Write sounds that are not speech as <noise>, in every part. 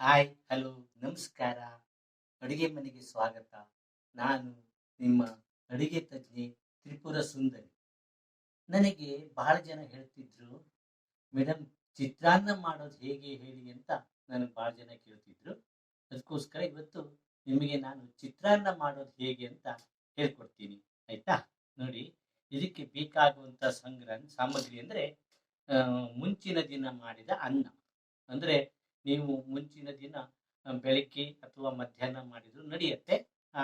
Hi, hello, ನಮಸ್ಕಾರ. ಅಡುಗೆ ಮನೆಗೆ ಸ್ವಾಗತ. ನಾನು ನಿಮ್ಮ ಅಡುಗೆ ತಜ್ಞೆ ತ್ರಿಪುರ ಸುಂದರಿ. ನನಗೆ ಬಹಳ ಜನ ಹೇಳ್ತಿದ್ರು ಮೇಡಮ್ ಚಿತ್ರಾನ್ನ ಮಾಡೋದು ಹೇಗೆ ಹೇಳಿ ಅಂತ ನನಗೆ ಬಹಳ ಜನ ಕೇಳ್ತಿದ್ರು. ಅದಕ್ಕೋಸ್ಕರ ಇವತ್ತು ನಿಮಗೆ ನಾನು ಚಿತ್ರಾನ್ನ ಮಾಡೋದು ಹೇಗೆ ಅಂತ ಹೇಳ್ಕೊಡ್ತೀನಿ. ಆಯ್ತಾ? ನೋಡಿ, ಇದಕ್ಕೆ ಬೇಕಾಗುವಂಥ ಸಂಗ್ರಹ ಸಾಮಗ್ರಿ ಅಂದರೆ ಮುಂಚಿನ ದಿನ ಮಾಡಿದ ಅನ್ನ. ಅಂದರೆ ನೀವು ಮುಂಚಿನ ದಿನ ಬೆಳಗ್ಗೆ ಅಥವಾ ಮಧ್ಯಾಹ್ನ ಮಾಡಿದ್ರು ನಡೆಯುತ್ತೆ. ಆ,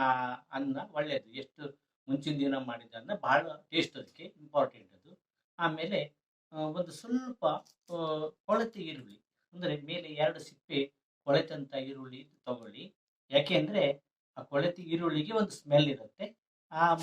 ಅನ್ನ ಒಳ್ಳೆಯದು ಎಷ್ಟು ಮುಂಚಿನ ದಿನ ಮಾಡಿದ ಅನ್ನ ಬಹಳ ಟೇಸ್ಟ್ ಅದಕ್ಕೆ ಇಂಪಾರ್ಟೆಂಟ್ ಅದು. ಆಮೇಲೆ ಒಂದು ಸ್ವಲ್ಪ ಕೊಳತೆ ಈರುಳ್ಳಿ. ಅಂದರೆ ಮೇಲೆ ಎರಡು ಸಿಪ್ಪೆ ಕೊಳೆತಂತ ಈರುಳ್ಳಿ ತಗೊಳ್ಳಿ. ಯಾಕೆ ಅಂದರೆ ಆ ಕೊಳೆತ ಈರುಳ್ಳಿಗೆ ಒಂದು ಸ್ಮೆಲ್ ಇರುತ್ತೆ. ಆ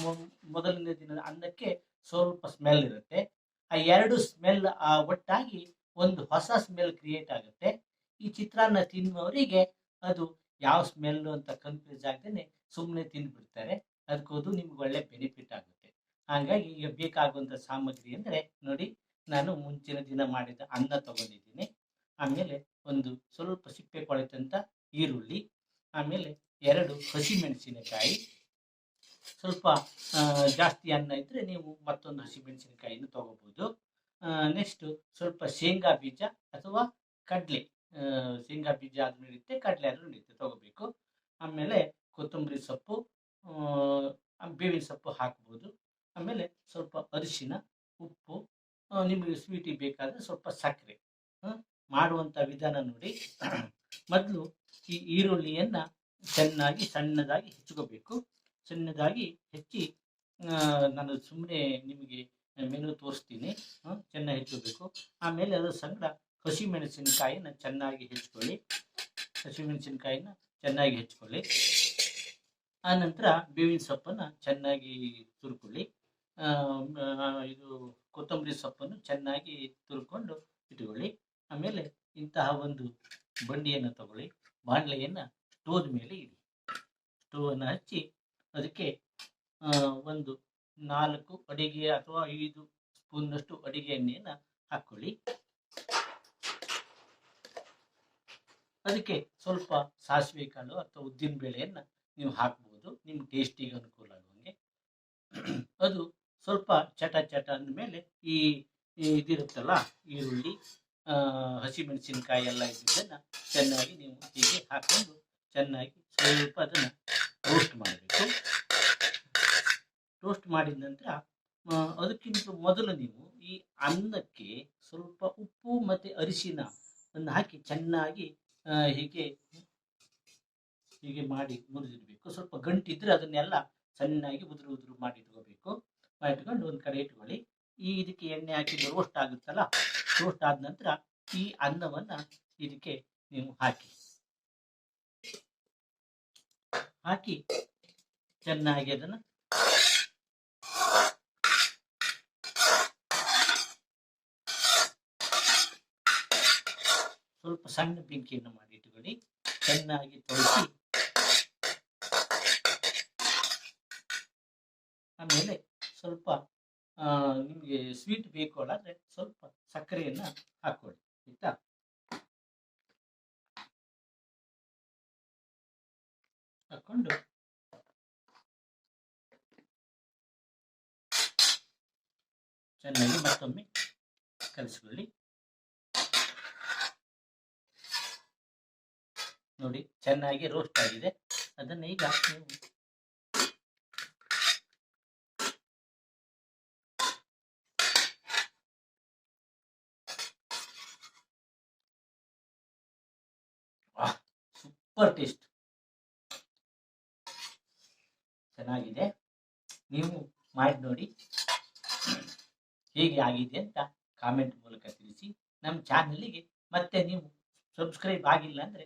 ಮೊದಲನೇ ದಿನದ ಅನ್ನಕ್ಕೆ ಸ್ವಲ್ಪ ಸ್ಮೆಲ್ ಇರುತ್ತೆ. ಆ ಎರಡು ಸ್ಮೆಲ್ ಒಟ್ಟಾಗಿ ಒಂದು ಹೊಸ ಸ್ಮೆಲ್ ಕ್ರಿಯೇಟ್ ಆಗುತ್ತೆ. ಈ ಚಿತ್ರಾನ್ನ ತಿನ್ನುವವರಿಗೆ ಅದು ಯಾವ ಸ್ಮೆಲ್ಲು ಅಂತ ಕನ್ಫ್ಯೂಸ್ ಆಗದೇನೆ ಸುಮ್ಮನೆ ತಿಂದ್ಬಿಡ್ತಾರೆ ಅದಕ್ಕೋದು ನಿಮ್ಗೆ ಒಳ್ಳೆ ಬೆನಿಫಿಟ್ ಆಗುತ್ತೆ. ಹಾಗಾಗಿ ಈಗ ಬೇಕಾಗುವಂಥ ಸಾಮಗ್ರಿ ಅಂದರೆ ನೋಡಿ ನಾನು ಮುಂಚಿನ ದಿನ ಮಾಡಿದ ಅನ್ನ ತಗೊಂಡಿದ್ದೀನಿ. ಆಮೇಲೆ ಒಂದು ಸ್ವಲ್ಪ ಸಿಪ್ಪೆ ಕೊಳೆತಂತ ಈರುಳ್ಳಿ, ಆಮೇಲೆ ಎರಡು ಹಸಿಮೆಣಸಿನಕಾಯಿ. ಸ್ವಲ್ಪ ಜಾಸ್ತಿ ಅನ್ನ ಇದ್ದರೆ ನೀವು ಮತ್ತೊಂದು ಹಸಿಮೆಣಸಿನಕಾಯಿನ ತಗೋಬೋದು. ನೆಕ್ಸ್ಟ್ ಸ್ವಲ್ಪ ಶೇಂಗಾ ಬೀಜ ಅಥವಾ ಕಡಲೆ. ಶೇಂಗಾ ಬೀಜ ಆದ್ರೂ ನಡೆಯುತ್ತೆ ಕಡಲೆ ಆದ್ರೂ ನಡೆಯುತ್ತೆ ತೊಗೋಬೇಕು. ಆಮೇಲೆ ಕೊತ್ತಂಬರಿ ಸೊಪ್ಪು ಬೇವಿನ ಸೊಪ್ಪು ಹಾಕ್ಬೋದು. ಆಮೇಲೆ ಸ್ವಲ್ಪ ಅರಿಶಿನ, ಉಪ್ಪು ನಿಮಗೆ ಸ್ವೀಟಿಗೆ ಬೇಕಾದರೆ ಸ್ವಲ್ಪ ಸಕ್ಕರೆ ಮಾಡುವಂಥ ವಿಧಾನ ನೋಡಿ. <clears throat> ಮೊದಲು ಈ ಈರುಳ್ಳಿಯನ್ನು ಚೆನ್ನಾಗಿ ಸಣ್ಣದಾಗಿ ಹೆಚ್ಚಿಕೋಬೇಕು. ಸಣ್ಣದಾಗಿ ಹೆಚ್ಚಿ ನಾನು ಸುಮ್ಮನೆ ನಿಮಗೆ ಮೆನು ತೋರಿಸ್ತೀನಿ. ಚೆನ್ನಾಗಿ ಹೆಚ್ಚಬೇಕು ಆಮೇಲೆ ಅದರ ಸಂಗಡ ಹಸಿಮೆಣಸಿನಕಾಯಿನ ಚೆನ್ನಾಗಿ ಹೆಚ್ಕೊಳ್ಳಿ. ಹಸಿಮೆಣಸಿನಕಾಯಿನ ಚೆನ್ನಾಗಿ ಹೆಚ್ಕೊಳ್ಳಿ. ಆ ನಂತರ ಬೇವಿನ ಸೊಪ್ಪನ್ನು ಚೆನ್ನಾಗಿ ತುರ್ಕೊಳ್ಳಿ. ಇದು ಕೊತ್ತಂಬರಿ ಸೊಪ್ಪನ್ನು ಚೆನ್ನಾಗಿ ತುರ್ಕೊಂಡು ಇಟ್ಕೊಳ್ಳಿ. ಆಮೇಲೆ ಇಂತಹ ಒಂದು ಬಂಡಿಯನ್ನು ತಗೊಳ್ಳಿ. ಬಾಣಲೆಯನ್ನು ಸ್ಟೋವ್ ಮೇಲೆ ಇಡಿ. ಸ್ಟೋವನ್ನು ಹಚ್ಚಿ ಅದಕ್ಕೆ ಒಂದು ನಾಲ್ಕು ಅಡಿಗೆ ಅಥವಾ ಐದು ಸ್ಪೂನ್ನಷ್ಟು ಅಡಿಗೆ ಎಣ್ಣೆಯನ್ನು ಹಾಕ್ಕೊಳ್ಳಿ. ಅದಕ್ಕೆ ಸ್ವಲ್ಪ ಸಾಸಿವೆ ಕಾಳು ಅಥವಾ ಉದ್ದಿನ ಬೇಳೆಯನ್ನು ನೀವು ಹಾಕ್ಬೋದು. ನಿಮ್ಮ ಟೇಸ್ಟಿಗೆ ಅನುಕೂಲ ಆಗುವಂಗೆ. ಅದು ಸ್ವಲ್ಪ ಚಟ ಚಟ ಅಂದಮೇಲೆ ಈ ಇದಿರುತ್ತಲ್ಲ, ಈರುಳ್ಳಿ ಹಸಿಮೆಣಸಿನಕಾಯಿ ಎಲ್ಲ ಇದ್ದಿದ್ದನ್ನು ಚೆನ್ನಾಗಿ ನೀವು ಹೀಗೆ ಹಾಕ್ಕೊಂಡು ಚೆನ್ನಾಗಿ ಸ್ವಲ್ಪ ಅದನ್ನು ರೋಸ್ಟ್ ಮಾಡಬೇಕು. ರೋಸ್ಟ್ ಮಾಡಿದ ನಂತರ ಅದಕ್ಕಿಂತ ಮೊದಲು ನೀವು ಈ ಅನ್ನಕ್ಕೆ ಸ್ವಲ್ಪ ಉಪ್ಪು ಮತ್ತು ಅರಿಶಿನ ಅನ್ನು ಹಾಕಿ ಚೆನ್ನಾಗಿ ಹೀಗೆ ಹೀಗೆ ಮಾಡಿ ಮುರಿದಿಡಬೇಕು. ಸ್ವಲ್ಪ ಗಂಟಿದ್ರೆ ಅದನ್ನೆಲ್ಲ ಚೆನ್ನಾಗಿ ಉದುರು ಉದುರು ಮಾಡಿ ಇಟ್ಕೋಬೇಕು. ಮಾಡಿಟ್ಕೊಂಡು ಒಂದು ಕಡೆ ಇಟ್ಕೊಳ್ಳಿ. ಈ ಇದಕ್ಕೆ ಎಣ್ಣೆ ಹಾಕಿ ರೋಸ್ಟ್ ಆಗುತ್ತಲ್ಲ ರೋಸ್ಟ್ ಆದ ನಂತರ ಈ ಅನ್ನವನ್ನ ಇದಕ್ಕೆ ನೀವು ಹಾಕಿ. ಹಾಕಿ ಚೆನ್ನಾಗಿ ಅದನ್ನು ಸ್ವಲ್ಪ ಸಣ್ಣ ಬೆಂಕಿಯನ್ನು ಮಾಡಿ ಚೆನ್ನಾಗಿ ತೊಳೆಸಿ. ಆಮೇಲೆ ಸ್ವಲ್ಪ ನಿಮಗೆ ಸ್ವೀಟ್ ಬೇಕು ಅಲ್ಲಾದ್ರೆ ಸ್ವಲ್ಪ ಸಕ್ಕರೆಯನ್ನು ಹಾಕ್ಕೊಳ್ಳಿ ಆಯ್ತಾ? ಹಾಕ್ಕೊಂಡು. ಚೆನ್ನಾಗಿ ಮತ್ತೊಮ್ಮೆ ಕಲಿಸ್ಕೊಳ್ಳಿ. ನೋಡಿ, ಚೆನ್ನಾಗಿ ರೋಸ್ಟ್ ಆಗಿದೆ. ಅದನ್ನ ಈಗ ಸೂಪರ್ ಟೇಸ್ಟ್ ಚೆನ್ನಾಗಿದೆ. ನೀವು ಮಾಡಿ ನೋಡಿ ಹೇಗೆ ಆಗಿದೆ ಅಂತ ಕಾಮೆಂಟ್ ಮೂಲಕ ತಿಳಿಸಿ. ನಮ್ಮ ಚಾನಲಿಗೆ ಮತ್ತೆ ನೀವು ಸಬ್ಸ್ಕ್ರೈಬ್ ಆಗಿಲ್ಲ ಅಂದರೆ